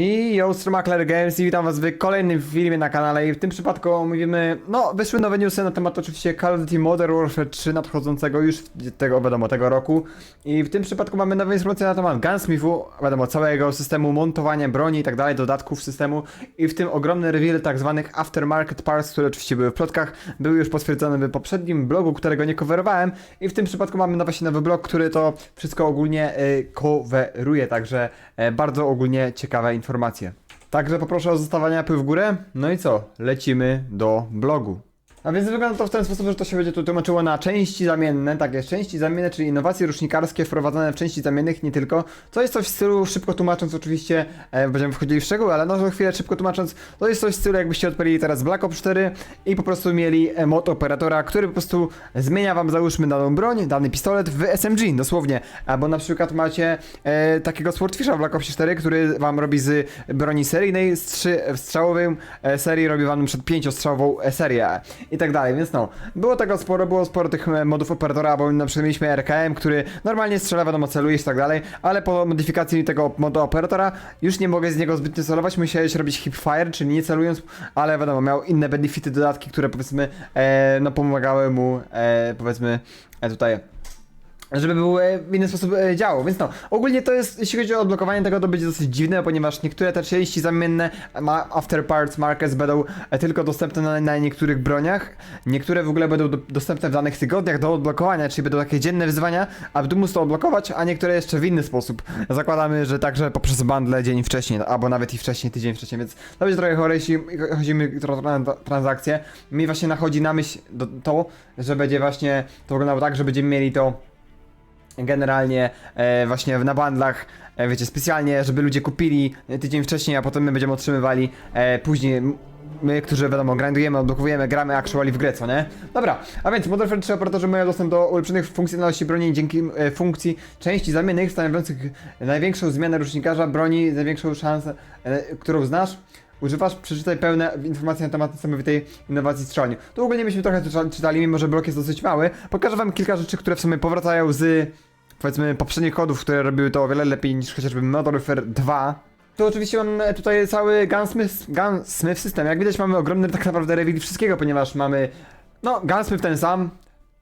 I yo, Makler Games i witam was w kolejnym filmie na kanale i w tym przypadku omówimy, no wyszły nowe newsy na temat oczywiście Call of Duty Modern Warfare 3 nadchodzącego już tego, wiadomo, tego roku. I w tym przypadku mamy nowe informacje na temat Gunsmithu, wiadomo, całego systemu montowania broni i tak dalej, dodatków systemu. I w tym ogromny reveal tak zwanych aftermarket parts, które oczywiście były w plotkach, były już potwierdzone w poprzednim blogu, którego nie coverowałem. I w tym przypadku mamy właśnie nowy blog, który to wszystko ogólnie y, coveruje, także e, bardzo ogólnie ciekawe informacje. Także poproszę o zostawianie łapy w górę. No i co? Lecimy do blogu. A więc wygląda to w ten sposób, że to się będzie tu tłumaczyło na części zamienne, tak części zamienne, czyli innowacje rusznikarskie wprowadzane w części zamiennych, nie tylko. To jest coś w stylu, szybko tłumacząc oczywiście, e, będziemy wchodzili w szczegóły, ale no chwilę szybko tłumacząc, to jest coś w stylu jakbyście odpalili teraz Black Ops 4 i po prostu mieli mod operatora, który po prostu zmienia wam załóżmy daną broń, dany pistolet w SMG, dosłownie. Albo na przykład macie e, takiego Swordfisha w Black Ops 4, który wam robi z broni seryjnej, z trzy strzałowym e, serii robi wam przed pięciostrzałową e, serię i tak dalej, więc no, było tego sporo, było sporo tych e, modów operatora, bo na przykład mieliśmy RKM, który normalnie strzela, wiadomo, celujesz i tak dalej, ale po modyfikacji tego modu operatora już nie mogę z niego zbytnio celować, musiałeś robić hipfire, czyli nie celując, ale wiadomo, miał inne benefity, dodatki, które powiedzmy, e, no pomagały mu, e, powiedzmy, e, tutaj żeby był e, w inny sposób e, działał. Więc no, ogólnie to jest, jeśli chodzi o odblokowanie tego, to będzie dosyć dziwne, ponieważ niektóre te części zamienne After Parts Markets będą e, tylko dostępne na, na niektórych broniach, niektóre w ogóle będą do, dostępne w danych tygodniach do odblokowania, czyli będą takie dzienne wyzwania, aby móc to odblokować, a niektóre jeszcze w inny sposób. Zakładamy, że także poprzez bundle dzień wcześniej, albo nawet i wcześniej, tydzień wcześniej, więc to będzie trochę chore, jeśli chodzi o tra- transakcje. Mi właśnie nachodzi na myśl to, że będzie właśnie to wyglądało tak, że będziemy mieli to generalnie e, właśnie na bandlach, e, wiecie, specjalnie, żeby ludzie kupili tydzień wcześniej, a potem my będziemy otrzymywali e, później. My, którzy wiadomo, grindujemy, odblokowujemy, gramy actually w grę, co nie? Dobra, a więc Modern Warfare 3 operatorzy mają dostęp do ulepszonych funkcjonalności broni dzięki e, funkcji części zamiennych stanowiących największą zmianę rusznikarza broni, największą szansę, e, którą znasz. Używasz, przeczytaj pełne informacje na temat niesamowitej innowacji strzelania. Tu ogólnie byśmy trochę czyta- czytali, mimo że blok jest dosyć mały. Pokażę wam kilka rzeczy, które w sumie powracają z powiedzmy poprzednich kodów, które robiły to o wiele lepiej niż chociażby Modern Warfare 2. Tu oczywiście mam e, tutaj cały Gunsmith, Gunsmith system. Jak widać mamy ogromny tak naprawdę reveal wszystkiego, ponieważ mamy no Gunsmith ten sam,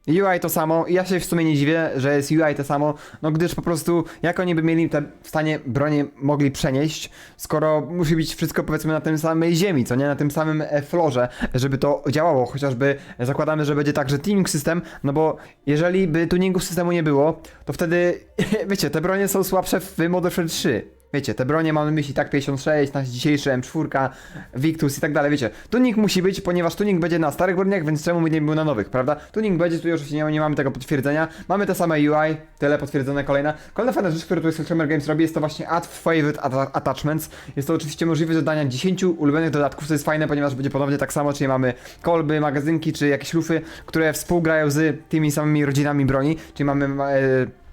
UI to samo. Ja się w sumie nie dziwię, że jest UI to samo, no gdyż po prostu jak oni by mieli te w stanie bronie mogli przenieść, skoro musi być wszystko powiedzmy na tym samej ziemi, co nie, na tym samym e, florze, żeby to działało, chociażby zakładamy, że będzie także tuning system, no bo jeżeli by tuningu systemu nie było, to wtedy, wiecie, te bronie są słabsze w Modern Warfare 3. Wiecie, te bronie mamy myśli tak 56, na dzisiejszy M4, Victus i tak dalej, wiecie. Tuning musi być, ponieważ tuning będzie na starych broniach, więc czemu by nie był na nowych, prawda? Tuning będzie, tu oczywiście nie, nie mamy tego potwierdzenia. Mamy te same UI, tyle potwierdzone kolejne. Kolejna fajna rzecz, którą tu Summer Games robi, jest to właśnie Add Favorite atta- Attachments. Jest to oczywiście możliwość dodania 10 ulubionych dodatków, co jest fajne, ponieważ będzie ponownie tak samo, czyli mamy kolby, magazynki, czy jakieś lufy, które współgrają z tymi samymi rodzinami broni, czyli mamy... E,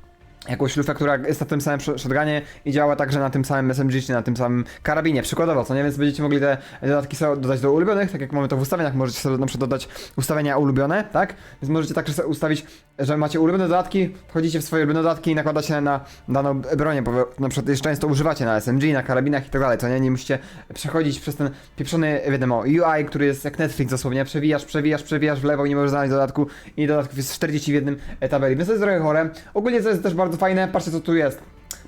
jakąś lufę, która jest na tym samym sh- shotgunie i działa także na tym samym SMG czy na tym samym karabinie, przykładowo, co nie? Więc będziecie mogli te dodatki sobie dodać do ulubionych, tak jak mamy to w ustawieniach, możecie sobie na przykład dodać ustawienia ulubione, tak? Więc możecie także sobie ustawić, że macie ulubione dodatki, wchodzicie w swoje ulubione dodatki i nakładacie na daną bronię, bo na przykład już często używacie na SMG, na karabinach i tak dalej, co nie? Nie musicie przechodzić przez ten pieprzony, wiadomo, UI, który jest jak Netflix dosłownie, przewijasz, przewijasz, przewijasz w lewo i nie możesz znaleźć dodatku i dodatków jest 40 w jednym tabeli, więc to jest trochę chore. Ogólnie to jest też bardzo fajne, patrzcie co tu jest.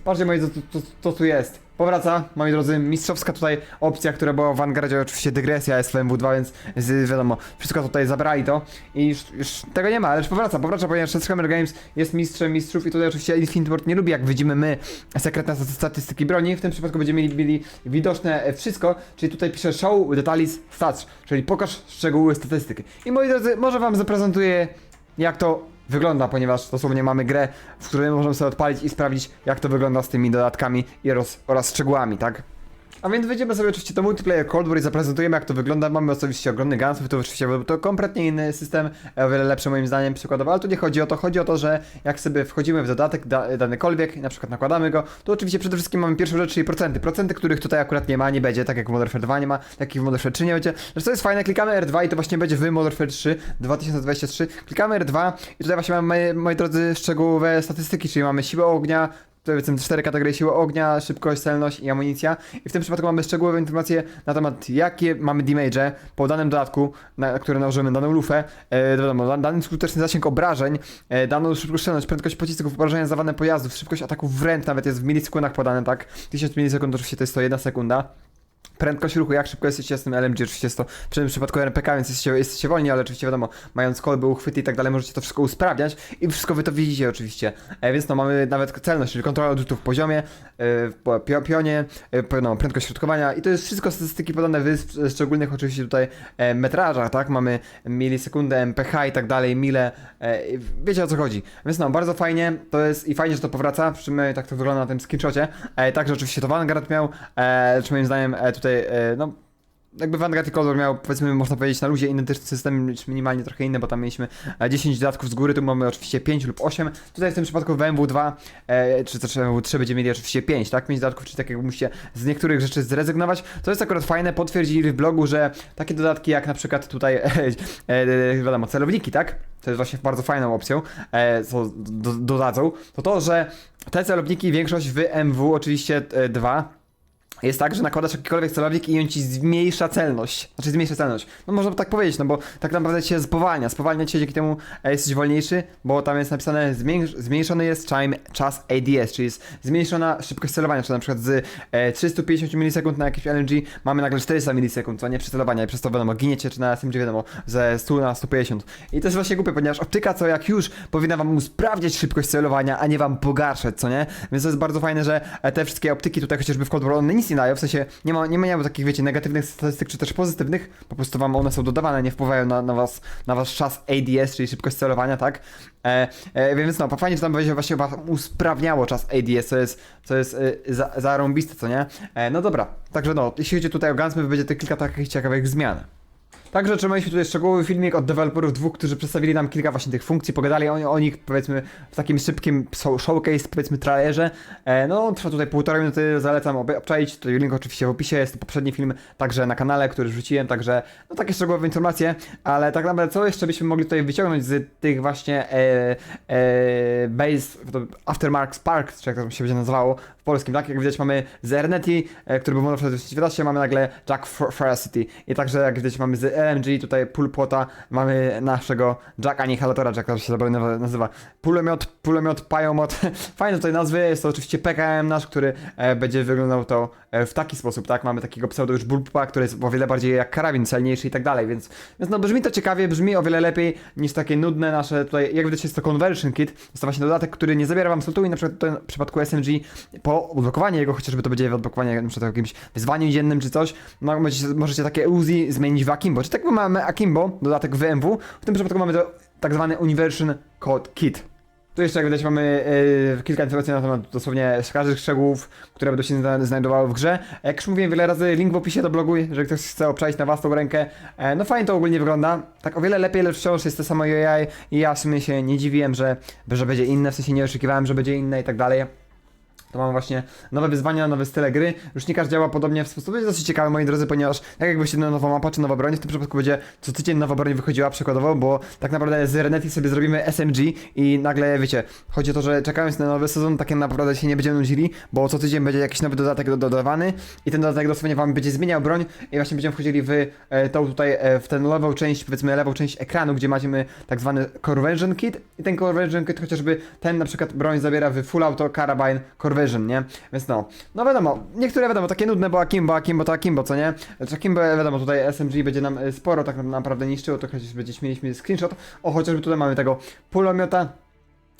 Patrzcie moi, co, co, co tu jest. Powraca, moi drodzy, mistrzowska tutaj opcja, która była w Vanguardzie, oczywiście dygresja jest w MW2, więc z, wiadomo, wszystko tutaj zabrali to i już, już tego nie ma, już powraca, powraca, ponieważ Hammer Games jest mistrzem mistrzów i tutaj oczywiście Infinity Ward nie lubi, jak widzimy my, sekretne staty- statystyki broni, w tym przypadku będziemy mieli, mieli widoczne e, wszystko, czyli tutaj pisze show details stats, czyli pokaż szczegóły statystyki. I moi drodzy, może wam zaprezentuję jak to wygląda, ponieważ dosłownie mamy grę, w której możemy sobie odpalić i sprawdzić, jak to wygląda z tymi dodatkami i roz, oraz szczegółami, tak? A więc wejdziemy sobie oczywiście do multiplayer Cold War i zaprezentujemy jak to wygląda. Mamy oczywiście ogromny Gunsmith, to oczywiście był to kompletnie inny system, e, o wiele lepszy moim zdaniem przykładowo, ale tu nie chodzi o to, chodzi o to, że jak sobie wchodzimy w dodatek da, danykolwiek na przykład nakładamy go, to oczywiście przede wszystkim mamy pierwszą rzecz, czyli procenty. Procenty, których tutaj akurat nie ma, nie będzie, tak jak w Modern Warfare 2 nie ma, tak jak w Modern Warfare 3 nie będzie. Zresztą jest fajne, klikamy R2 i to właśnie będzie w Modern Warfare 3 2023. Klikamy R2 i tutaj właśnie mamy, moi drodzy, szczegółowe statystyki, czyli mamy siłę ognia, powiedzmy cztery kategorie siły ognia, szybkość, celność i amunicja. I w tym przypadku mamy szczegółowe informacje na temat jakie mamy damage po danym dodatku, na który nałożymy daną lufę, e, wiadomo, da- dany skuteczny zasięg obrażeń, e, daną szybkość, prędkość pocisków, obrażenia zawane pojazdów, szybkość ataków wręcz nawet jest w milisekundach podane, tak? 1000 milisekund oczywiście to jest to jedna sekunda. Prędkość ruchu, jak szybko jesteście z tym LMG, oczywiście jest to w tym przypadku RPK, więc jesteście, jesteście wolni, ale oczywiście wiadomo, mając kolby, uchwyty i tak dalej, możecie to wszystko usprawniać i wszystko wy to widzicie oczywiście. E, więc no, mamy nawet celność, czyli kontrola odrzutów w poziomie, e, w pionie, e, no, prędkość środkowania i to jest wszystko statystyki podane w w szczególnych oczywiście tutaj e, metrażach, tak? Mamy milisekundę, MPH i tak dalej, mile, e, wiecie o co chodzi. Więc no, bardzo fajnie, to jest i fajnie, że to powraca, przy czym e, tak to wygląda na tym screenshocie. E, także oczywiście to Vanguard miał, e, czy moim zdaniem e, tutaj, e, no jakby Vanguard Color miał, powiedzmy, można powiedzieć na luzie identyczny system, czy minimalnie trochę inny, bo tam mieliśmy e, 10 dodatków z góry, tu mamy oczywiście 5 lub 8. Tutaj w tym przypadku w MW2, e, czy też MW3 będziemy mieli oczywiście 5, tak? 5 dodatków, czyli tak jakby musicie z niektórych rzeczy zrezygnować. To jest akurat fajne, potwierdzili w blogu, że takie dodatki jak na przykład tutaj, e, e, wiadomo, celowniki, tak? To jest właśnie bardzo fajną opcją, e, co do, dodadzą, to to, że te celowniki, większość w MW oczywiście e, 2, jest tak, że nakładasz jakikolwiek celownik i on ci zmniejsza celność. Znaczy zmniejsza celność. No można by tak powiedzieć, no bo tak naprawdę cię spowalnia. Spowalnia cię dzięki temu e, jesteś wolniejszy, bo tam jest napisane zmniejsz, zmniejszony jest time, czas ADS, czyli jest zmniejszona szybkość celowania, czyli na przykład z e, 350 milisekund na jakimś LMG mamy nagle 400 milisekund, co nie przy celowaniu i przez to wiadomo, giniecie, czy na SMG wiadomo, ze 100 na 150. I to jest właśnie głupie, ponieważ optyka co jak już powinna wam usprawniać szybkość celowania, a nie wam pogarszać, co nie? Więc to jest bardzo fajne, że e, te wszystkie optyki tutaj chociażby w Cold War, one nic nie dają, w sensie nie ma, nie ma takich, wiecie, negatywnych statystyk, czy też pozytywnych, po prostu wam one są dodawane, nie wpływają na, na was, na wasz czas ADS, czyli szybkość celowania, tak? E, e, więc no, fajnie, że tam będzie właśnie wam usprawniało czas ADS, co jest, co jest e, za, zarąbiste, co nie? E, no dobra, także no, jeśli chodzi tutaj o Gunsmith, będzie to kilka takich ciekawych zmian. Także otrzymaliśmy tutaj szczegółowy filmik od deweloperów dwóch, którzy przedstawili nam kilka właśnie tych funkcji, pogadali o, o nich powiedzmy w takim szybkim show- showcase, powiedzmy trailerze. E, no, trwa tutaj półtorej minuty, zalecam ob- obczaić, tutaj link oczywiście w opisie, jest to poprzedni film, także na kanale, który rzuciłem, także no takie szczegółowe informacje, ale tak naprawdę co jeszcze byśmy mogli tutaj wyciągnąć z tych właśnie e, e, base, to Aftermark Spark, czy jak to się będzie nazywało w polskim, tak? Jak widać mamy z Erneti, e, który był w 2019, mamy nagle Jack Fer- Ferocity i także jak widać mamy z LMG, tutaj Pulpota, mamy naszego Jack Annihilatora, jak to się dobrze nazywa, Pulomiot, Pulomiot, Pajomot, fajne tutaj nazwy, jest to oczywiście PKM nasz, który e, będzie wyglądał to e, w taki sposób, tak? Mamy takiego pseudo już Bulpa, który jest o wiele bardziej jak karabin, celniejszy i tak dalej, więc, więc no brzmi to ciekawie, brzmi o wiele lepiej niż takie nudne nasze tutaj, jak widać jest to Conversion Kit, jest to właśnie dodatek, który nie zabiera wam slotu i na przykład tutaj w przypadku SMG po odblokowaniu jego, chociażby to będzie odblokowanie na przykład jakimś wyzwaniu dziennym czy coś, no możecie, możecie takie Uzi zmienić w Akimbo, czy tak jak mamy Akimbo, dodatek w MW, w tym przypadku mamy to tak zwany Universion Code Kit. Tu jeszcze jak widać mamy yy, kilka informacji na temat dosłownie każdych szczegółów, które będą się zna- znajdowały w grze. Jak już mówiłem wiele razy, link w opisie do blogu, jeżeli ktoś chce obczaić na własną rękę. E, no fajnie to ogólnie wygląda. Tak o wiele lepiej, lecz wciąż jest to samo UI i ja w sumie się nie dziwiłem, że, że będzie inne, w sensie nie oczekiwałem, że będzie inne i tak dalej. To mamy właśnie nowe wyzwania, nowe style gry. Rusznikarz działa podobnie w sposób dosyć ciekawy, moi drodzy, ponieważ tak jakby się nowa mapa czy nowa broń, w tym przypadku będzie co tydzień nowa broń wychodziła przykładowo, bo tak naprawdę z Reneti sobie zrobimy SMG i nagle, wiecie, chodzi o to, że czekając na nowy sezon, tak naprawdę się nie będziemy nudzili, bo co tydzień będzie jakiś nowy dodatek do- dodawany i ten dodatek dosłownie wam będzie zmieniał broń i właśnie będziemy wchodzili w e, tą tutaj, e, w tę lewą część, powiedzmy lewą część ekranu, gdzie macie tak zwany Conversion Kit i ten Conversion Kit chociażby ten na przykład broń zabiera w Full Auto Carabine Conversion, nie? Więc no, no wiadomo, niektóre wiadomo, takie nudne, bo Akimbo, Akimbo to Akimbo, co nie? Znaczy Akimbo, wiadomo, tutaj SMG będzie nam e, sporo tak naprawdę niszczyło, to chociaż będziecie mieliśmy screenshot, o chociażby tutaj mamy tego pulomiota,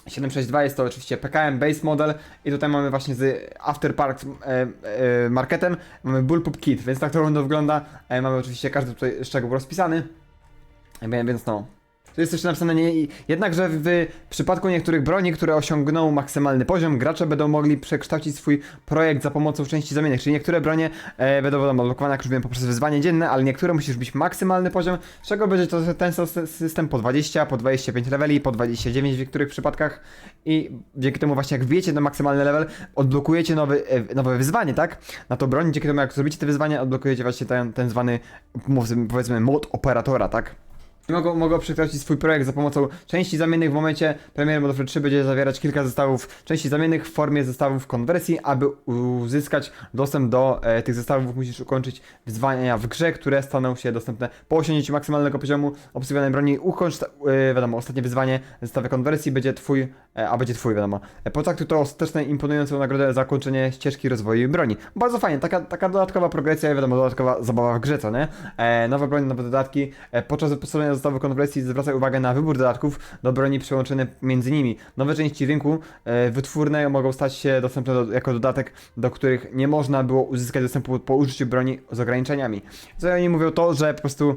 762 jest to oczywiście PKM base model i tutaj mamy właśnie z Afterpark e, e, marketem, mamy Bullpup Kit, więc tak to wygląda, e, mamy oczywiście każdy tutaj szczegół rozpisany, e, więc no. Tu jest jeszcze napisane, nie, jednakże w przypadku niektórych broni, które osiągną maksymalny poziom, gracze będą mogli przekształcić swój projekt za pomocą części zamiennych, czyli niektóre bronie e, będą odblokowane, jak już wiem, poprzez wyzwanie dzienne, ale niektóre musisz być maksymalny poziom, z czego będzie to ten system po 20, po 25 leveli, po 29 w niektórych przypadkach i dzięki temu właśnie jak wbijecie na maksymalny level, odblokujecie nowy, e, nowe wyzwanie, tak? Na to broń, dzięki temu jak zrobicie te wyzwania, odblokujecie właśnie ten, ten zwany, powiedzmy, mod operatora, tak? Mogą, mogą przekształcić swój projekt za pomocą części zamiennych w momencie premiery Modern Warfare 3 będzie zawierać kilka zestawów części zamiennych w formie zestawów konwersji, aby uzyskać dostęp do e, tych zestawów musisz ukończyć wyzwania w grze, które staną się dostępne po osiągnięciu maksymalnego poziomu obsługiwanej broni. Ukończ, e, wiadomo, ostatnie wyzwanie zestawy konwersji będzie twój, e, a będzie twój, wiadomo. E, potraktuj to ostateczne imponującą nagrodę za kończenie ścieżki rozwoju broni. Bardzo fajnie, taka, taka dodatkowa progresja, wiadomo, dodatkowa zabawa w grze, co nie? E, nowe broni, nowe dodatki. E, podczas wyposażenia zestawu konwersji zwracaj uwagę na wybór dodatków do broni przełączone między nimi. Nowe części rynku e, wytwórne mogą stać się dostępne do, jako dodatek, do których nie można było uzyskać dostępu po użyciu broni z ograniczeniami. Co oni mówią to, że po prostu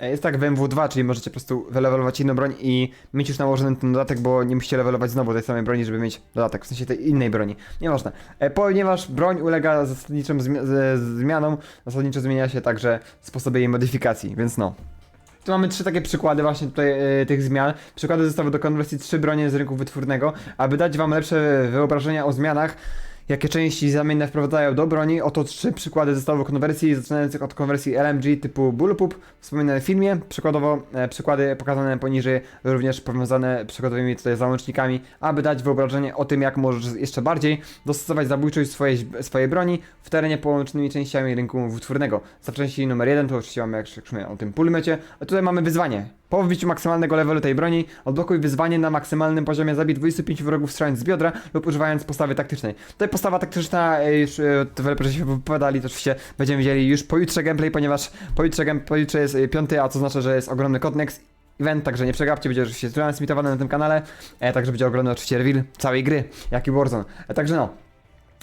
e, jest tak w MW2, czyli możecie po prostu wylewelować inną broń i mieć już nałożony ten dodatek, bo nie musicie levelować znowu tej samej broni, żeby mieć dodatek, w sensie tej innej broni. Nieważne. E, Ponieważ broń ulega zasadniczym zmi- zmianom, zasadniczo zmienia się także sposoby jej modyfikacji, więc no. Tu mamy trzy takie przykłady właśnie tutaj e, tych zmian. Przykłady zestawu do konwersji trzy bronie z rynku wytwórnego, aby dać wam lepsze wyobrażenia o zmianach, jakie części zamienne wprowadzają do broni. Oto trzy przykłady zestawu konwersji, zaczynających od konwersji LMG typu Bullpup, wspominane w filmie. Przykładowo e, przykłady pokazane poniżej, również powiązane przykładowymi tutaj załącznikami, aby dać wyobrażenie o tym, jak możesz jeszcze bardziej dostosować zabójczość swojej, swojej broni w terenie połączonymi częściami rynku wytwórnego. Za części numer jeden to oczywiście mamy, jak już o tym pulmecie. A tutaj mamy wyzwanie. Po wbiciu maksymalnego levelu tej broni, odblokuj wyzwanie na maksymalnym poziomie, zabij 25 wrogów strzelając z biodra lub używając postawy taktycznej. Tutaj postawa taktyczna, e, już e, deweloperzy się wypowiadali, to oczywiście będziemy widzieli już pojutrze gameplay, ponieważ pojutrze, pojutrze jest e, piąty, a to znaczy, że jest ogromny Codnex event, także nie przegapcie, będzie oczywiście transmitowany na tym kanale, e, także będzie ogromny oczywiście reveal całej gry, jak i Warzone. E, także no,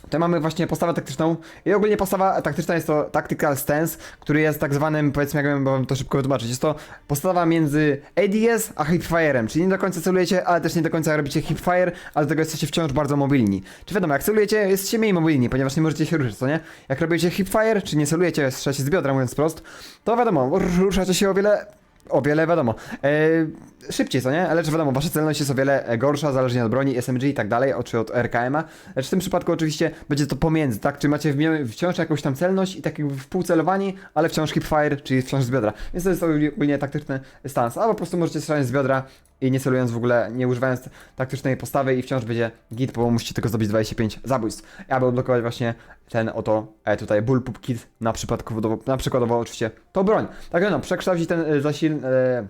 Tutaj mamy właśnie postawę taktyczną i ogólnie postawa taktyczna jest to Tactical Stance, który jest tak zwanym, powiedzmy, jakbym wam to szybko wytłumaczyć, jest to postawa między ADS a hipfire'em, czyli nie do końca celujecie, ale też nie do końca robicie hipfire, ale do tego jesteście wciąż bardzo mobilni. Czy wiadomo, jak celujecie, jesteście mniej mobilni, ponieważ nie możecie się ruszyć, co nie? Jak robicie hipfire, czy nie celujecie, strzelacie z biodra, mówiąc prost, to wiadomo, ruszacie się o wiele o wiele wiadomo. E, szybciej, co nie? Ale czy wiadomo, wasza celność jest o wiele e, gorsza, zależnie od broni, SMG i tak dalej, czy od RKM-a. Lecz w tym przypadku oczywiście będzie to pomiędzy, tak? Czy macie wciąż jakąś tam celność i tak jakby wpółcelowani, ale wciąż hipfire, czyli wciąż z biodra. Więc to jest ogólnie taktyczny stans. Albo po prostu możecie strzelać z biodra i nie celując w ogóle, nie używając taktycznej postawy i wciąż będzie git, bo musicie tylko zdobyć 25 zabójstw. Aby odblokować właśnie ten oto e, tutaj bullpup kit na przykładowo, na przykładowo oczywiście to broń. Także no, przekształcić ten e, zasil... E,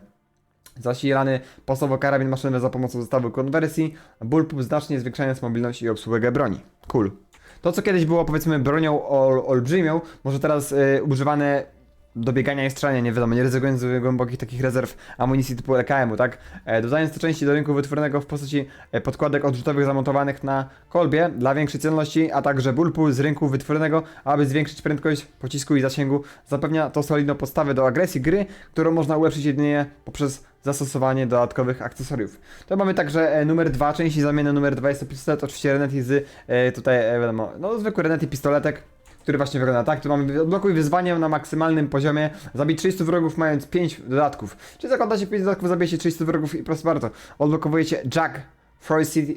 zasilany pasowo karabin maszynowy za pomocą zestawu konwersji, bullpup znacznie zwiększając mobilność i obsługę broni. Cool. To, co kiedyś było powiedzmy bronią ol, olbrzymią, może teraz y, używane do biegania i strzelania, nie wiadomo, nie ryzykując głębokich takich rezerw amunicji typu LKM-u, tak? E, dodając te części do rynku wytworzonego w postaci e, podkładek odrzutowych zamontowanych na kolbie dla większej celności, a także bulpu z rynku wytworzonego, aby zwiększyć prędkość pocisku i zasięgu, zapewnia to solidną podstawę do agresji gry, którą można ulepszyć jedynie poprzez zastosowanie dodatkowych akcesoriów. To mamy także e, numer 2, części zamienne numer 2 jest to pistolet, oczywiście Reneti z tutaj, wiadomo, no zwykły Reneti pistoletek, który właśnie wygląda tak. Tu mamy odblokuj wyzwanie na maksymalnym poziomie, zabij 300 wrogów mając 5 dodatków. Czyli zakładacie 5 dodatków, zabijecie 300 wrogów i proszę bardzo, odblokowujecie Jack Ferocity,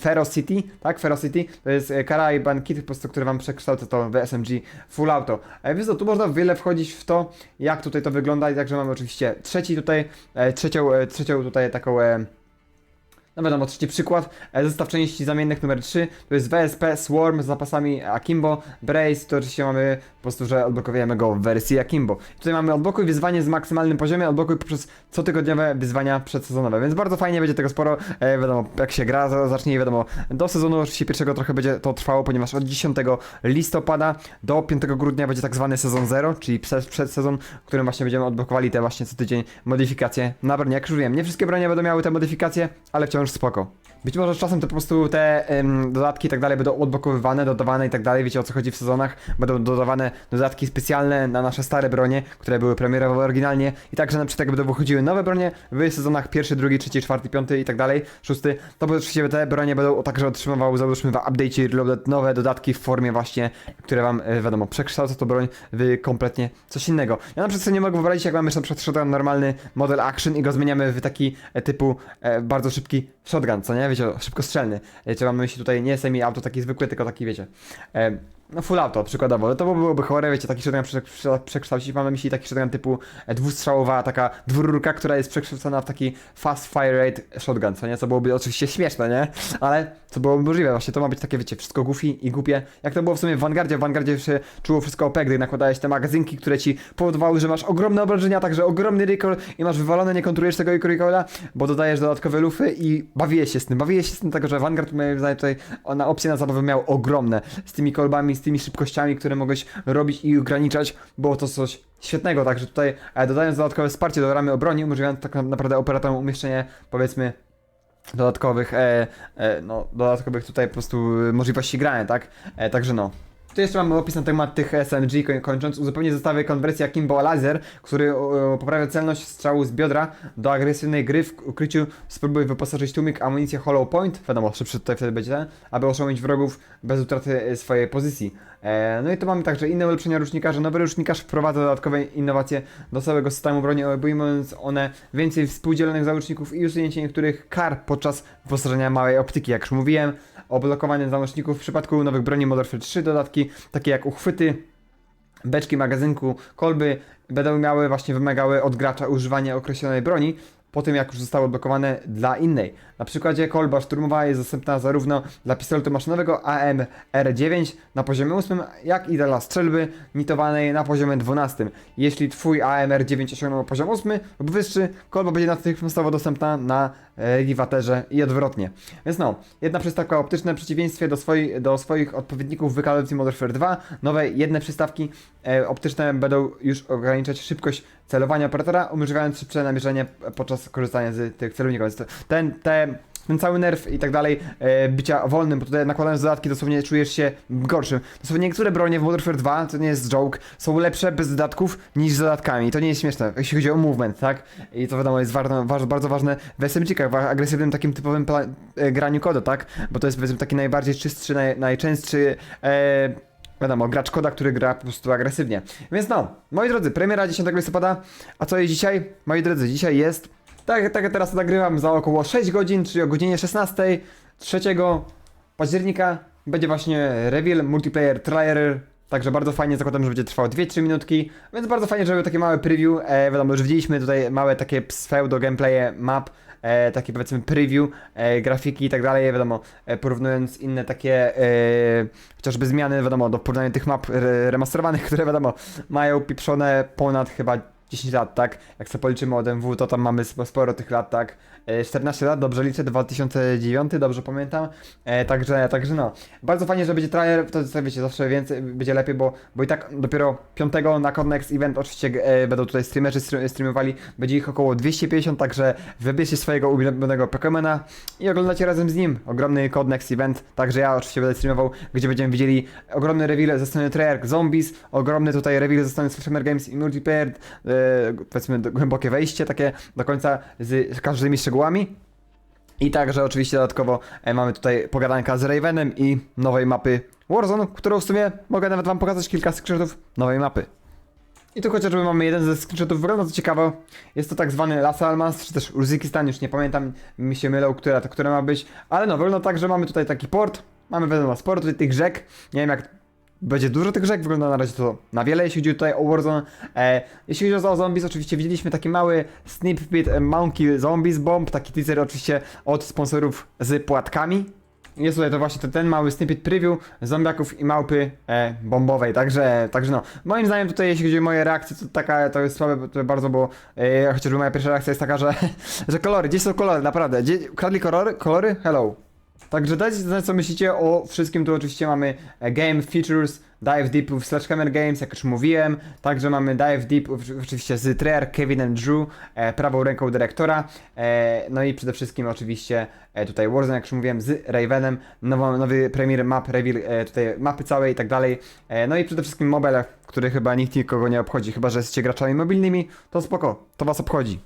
Ferocity, tak? Ferocity, to jest e, kara i bankit, po prostu, który wam przekształca to w SMG Full Auto. E, Więc co, tu można wiele wchodzić w to, jak tutaj to wygląda i także mamy oczywiście trzeci tutaj, e, trzecią, e, trzecią tutaj taką... no wiadomo, trzeci przykład, e, zestaw części zamiennych numer 3, to jest WSP Swarm z zapasami Akimbo, Brace, to oczywiście mamy po prostu, że odblokowujemy go w wersji Akimbo. Tutaj mamy odblokuj wyzwanie z maksymalnym poziomem, odblokuj poprzez cotygodniowe wyzwania przedsezonowe, więc bardzo fajnie będzie tego sporo, e, wiadomo, jak się gra, za- zacznie wiadomo, do sezonu oczywiście pierwszego trochę będzie to trwało, ponieważ od 10 listopada do 5 grudnia będzie tak zwany sezon 0, czyli przed, przedsezon, w którym właśnie będziemy odblokowali te właśnie co tydzień modyfikacje na broni. Jak już wiem, nie wszystkie bronie będą miały te modyfikacje, ale wciąż spoko. Być może z czasem to po prostu te ym, dodatki i tak dalej będą odblokowywane, dodawane i tak dalej, wiecie o co chodzi w sezonach. Będą dodawane dodatki specjalne na nasze stare bronie, które były premierowe oryginalnie i także na przykład jak będą wychodziły nowe bronie w sezonach pierwszy, drugi, trzeci, czwarty, piąty i tak dalej, szósty, to oczywiście te bronie będą także otrzymywały, załóżmy w update'cie reloaded nowe dodatki w formie właśnie, które wam, e, wiadomo, przekształca to broń w kompletnie coś innego. Ja na przykład sobie nie mogę wyobrazić, jak mamy na przykład normalny model action i go zmieniamy w taki e, typu e, bardzo szybki shotgun, co nie? Wiecie, szybkostrzelny. E, czy mam myśli tutaj nie semi-auto taki zwykły, tylko taki, wiecie, no full auto przykładowo, to byłoby chore, wiecie, taki shotgun prze, prze, przekształcić, mam na myśli taki shotgun typu e, dwustrzałowa, taka dwururka, która jest przekształcona w taki fast fire rate shotgun, co nie, co byłoby oczywiście śmieszne, nie, ale co byłoby możliwe, właśnie to ma być takie, wiecie, wszystko goofy i głupie, jak to było w sumie w Vanguardzie, w Vanguardzie się czuło wszystko OP, gdy nakładałeś te magazynki, które ci powodowały, że masz ogromne obrażenia, także ogromny recoil i masz wywalone, nie kontrolujesz tego recoila, bo dodajesz dodatkowe lufy i bawiłeś się z tym, bawiłeś się z tym, tego, że Vanguard moim zdaniem tutaj na opcje na zabawę miał ogromne, z tymi kolbami, z tymi szybkościami, które mogłeś robić i ograniczać, było to coś świetnego, także tutaj e, dodając dodatkowe wsparcie do ramy obroni, umożliwiając tak naprawdę operatorom umieszczenie, powiedzmy, dodatkowych, e, e, no, dodatkowych tutaj po prostu e, możliwości grania, tak? E, także no. Tu jeszcze mamy opis na temat tych SMG, koń- kończąc uzupełnienie zestawy konwersji Akimbo Laser, który poprawia celność strzału z biodra do agresywnej gry w ukryciu. Spróbuj wyposażyć tłumik amunicję Hollow Point, wiadomo, szybszy tutaj wtedy będzie aby oszałamić wrogów bez utraty e, swojej pozycji. E, no i tu mamy także inne ulepszenia rusznika, że nowy rusznikarz wprowadza dodatkowe innowacje do całego systemu broni, obejmując one więcej współdzielonych załączników i usunięcie niektórych kar podczas wyposażenia małej optyki, jak już mówiłem. O blokowanie załączników w przypadku nowych broni Modern Warfare 3 dodatki, takie jak uchwyty, beczki magazynku, kolby będą miały właśnie wymagały od gracza używanie określonej broni po tym jak już zostały odblokowane dla innej. Na przykładzie kolba szturmowa jest dostępna zarówno dla pistoletu maszynowego AMR9 na poziomie 8, jak i dla strzelby nitowanej na poziomie 12. Jeśli twój AMR9 osiągnął poziom 8 lub wyższy, kolba będzie natychmiastowo dostępna na Liwaterze i odwrotnie. Więc no, jedna przystawka optyczna w przeciwieństwie do, swoi, do swoich odpowiedników w Call of Modern Warfare 2, nowe jedne przystawki e, optyczne będą już ograniczać szybkość celowania operatora, umożliwiając szybsze namierzenie podczas korzystania z tych celowników. Ten, te, ten cały nerw i tak dalej, e, bycia wolnym, bo tutaj nakładając dodatki dosłownie czujesz się gorszym. Dosłownie niektóre bronie w Modern Warfare 2, to nie jest joke, są lepsze bez dodatków niż z dodatkami. To nie jest śmieszne, jeśli chodzi o movement, tak? I to wiadomo jest warto, waż, bardzo ważne w SMG-kach, w agresywnym takim typowym e, graniu kodu, tak? Bo to jest powiedzmy taki najbardziej czystszy, naj, najczęstszy e, wiadomo, gracz koda, który gra po prostu agresywnie. Więc no, moi drodzy, premiera 10 listopada, a co jest dzisiaj? Moi drodzy, dzisiaj jest, tak, tak teraz nagrywam, za około 6 godzin, czyli o godzinie 16, 3 października będzie właśnie reveal multiplayer trailer, Także bardzo fajnie, zakładam, że będzie trwało 2-3 minutki, więc bardzo fajnie, żeby takie małe preview, e, wiadomo, że widzieliśmy tutaj małe takie pseudo gameplaye map, e, takie powiedzmy preview, e, grafiki i tak dalej, wiadomo, e, porównując inne takie e, chociażby zmiany, wiadomo, do porównania tych map re, remasterowanych, które wiadomo, mają pieprzone ponad chyba 10 lat, tak? Jak sobie policzymy od MW, to tam mamy sp- sporo tych lat, tak? E, 14 lat, dobrze liczę, 2009, dobrze pamiętam. E, także, także no. Bardzo fajnie, że będzie trailer, to, to wiecie, zawsze więcej, będzie lepiej, bo, bo i tak dopiero 5 na Connect Event oczywiście e, będą tutaj streamerzy stream- streamowali, będzie ich około 250, także wybierzcie swojego ulubionego Pokemona i oglądacie razem z nim ogromny Connect Event, także ja oczywiście będę streamował, gdzie będziemy widzieli ogromny reveal ze strony Treyarch Zombies, ogromny tutaj reveal ze strony Slasher Games i Multiplayer, e, powiedzmy głębokie wejście takie do końca z każdymi szczegółami. I także oczywiście dodatkowo e, mamy tutaj pogadanka z Ravenem i nowej mapy Warzone, którą w sumie mogę nawet wam pokazać kilka screenshotów nowej mapy. I tu chociażby mamy jeden ze screenshotów, wygląda to ciekawo. Jest to tak zwany Las Almas, czy też Uzbekistan, już nie pamiętam, mi się mylą, która to która ma być. Ale no, wygląda tak, że mamy tutaj taki port, mamy wiadomo sporo tutaj tych rzek, nie wiem jak będzie dużo tych rzek, wygląda na razie to na wiele, jeśli chodzi tutaj o Warzone. E, jeśli chodzi o Zombies, oczywiście widzieliśmy taki mały snippet e, Monkey Zombies Bomb, taki teaser oczywiście od sponsorów z płatkami. Jest tutaj to właśnie ten, ten mały snippet preview zombiaków i małpy e, bombowej, także, także no. Moim zdaniem tutaj jeśli chodzi o moje reakcje, to taka, to jest słabe to bardzo, bo e, chociażby moja pierwsza reakcja jest taka, że, że kolory, gdzie są kolory, naprawdę, gdzie, kradli kolory, kolory? Hello. Także dajcie znać co myślicie o wszystkim, tu oczywiście mamy e, Game Features, Dive Deep w Sledgehammer Games, jak już mówiłem, także mamy Dive Deep oczywiście z Treyarch, Kevin and Drew, e, prawą ręką dyrektora, e, no i przede wszystkim oczywiście e, tutaj Warzone, jak już mówiłem, z Ravenem, nowy, nowy premier map, reveal e, tutaj mapy całej i tak dalej, e, no i przede wszystkim mobile, który chyba nikt nikogo nie obchodzi, chyba że jesteście graczami mobilnymi, to spoko, to was obchodzi.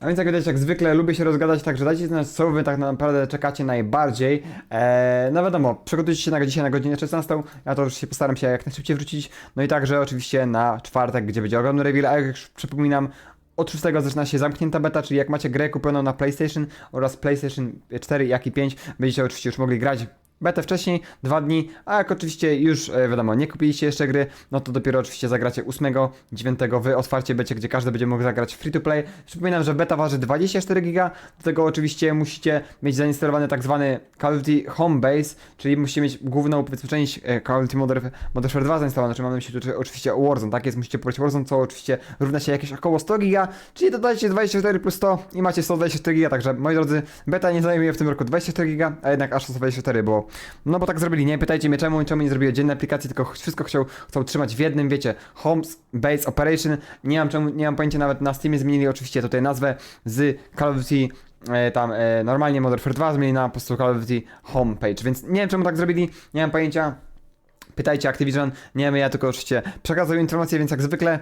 A więc jak widać, jak zwykle lubię się rozgadać, także dajcie znać, co wy tak naprawdę czekacie najbardziej. Eee, no wiadomo, przygotujcie się na dzisiaj na godzinę 16. Ja to już się postaram się jak najszybciej wrócić. No i także oczywiście na czwartek, gdzie będzie ogromny reveal, a jak już przypominam, od 6 zaczyna się zamknięta beta, czyli jak macie grę kupioną na PlayStation oraz PlayStation 4, jak i 5, będziecie oczywiście już mogli grać betę wcześniej, dwa dni, a jak oczywiście już e, wiadomo, nie kupiliście jeszcze gry, no to dopiero oczywiście zagracie 8, 9 w otwarcie becie, gdzie każdy będzie mógł zagrać free to play. Przypominam, że beta waży 24 giga, do tego oczywiście musicie mieć zainstalowany tak zwany Call of Duty Home Base, czyli musicie mieć główną powiedzmy część e, Call of Duty Modern, Warfare 2 zainstalowaną, czyli mamy myśli tu oczywiście Warzone, tak jest, musicie pobrać Warzone, co oczywiście równa się jakieś około 100 giga, czyli dodajcie 24 plus 100 i macie 124 giga, także moi drodzy, beta nie zajmuje w tym roku 24 giga, a jednak aż 124, bo no bo tak zrobili, nie? Pytajcie mnie czemu, czemu nie zrobiły dziennej aplikacji, tylko wszystko chciał, trzymać w jednym, wiecie, Home Base Operation, nie mam czemu, nie mam pojęcia nawet na Steamie zmienili oczywiście tutaj nazwę z Call of Duty e, tam e, normalnie Modern Warfare 2 zmienili na po prostu Call of Duty Homepage, więc nie wiem czemu tak zrobili, nie mam pojęcia. Pytajcie Activision, nie wiem, ja tylko oczywiście przekazuję informacje, więc jak zwykle,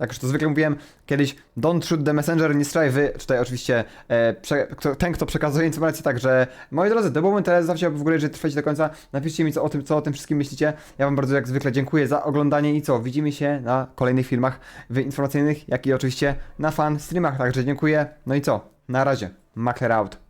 jak już to zwykle mówiłem, kiedyś don't shoot the messenger, nie strzelaj wy, tutaj oczywiście e, prze, kto, ten, kto przekazuje informacje, także moi drodzy, to był moment, teraz zawsze w ogóle, jeżeli trwacie do końca, napiszcie mi co o tym, co o tym wszystkim myślicie, ja wam bardzo jak zwykle dziękuję za oglądanie i co, widzimy się na kolejnych filmach informacyjnych, jak i oczywiście na fan streamach, także dziękuję, no i co, na razie, Makler out.